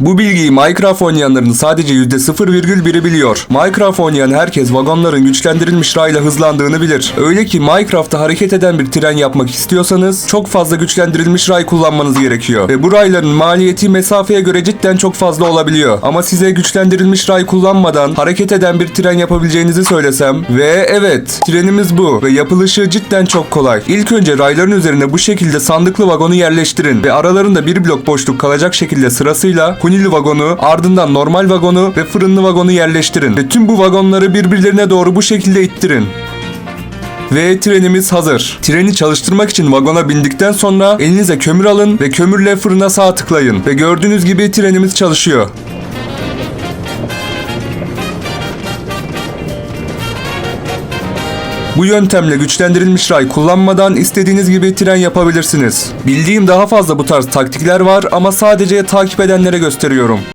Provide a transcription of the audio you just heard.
Bu bilgiyi Minecraft oynayanların sadece %0,1'i biliyor. Minecraft herkes vagonların güçlendirilmiş rayla hızlandığını bilir. Öyle ki Minecraft'ta hareket eden bir tren yapmak istiyorsanız çok fazla güçlendirilmiş ray kullanmanız gerekiyor. Ve bu rayların maliyeti mesafeye göre cidden çok fazla olabiliyor. Ama size güçlendirilmiş ray kullanmadan hareket eden bir tren yapabileceğinizi söylesem ve evet trenimiz bu ve yapılışı cidden çok kolay. İlk önce rayların üzerine bu şekilde sandıklı vagonu yerleştirin ve aralarında bir blok boşluk kalacak şekilde sırasıyla hunili vagonu, ardından normal vagonu ve fırınlı vagonu yerleştirin ve tüm bu vagonları birbirlerine doğru bu şekilde ittirin. Ve trenimiz hazır. Treni çalıştırmak için vagona bindikten sonra elinize kömür alın ve kömürle fırına sağ tıklayın. Ve gördüğünüz gibi trenimiz çalışıyor. Bu yöntemle güçlendirilmiş ray kullanmadan istediğiniz gibi tren yapabilirsiniz. Bildiğim daha fazla bu tarz taktikler var ama sadece takip edenlere gösteriyorum.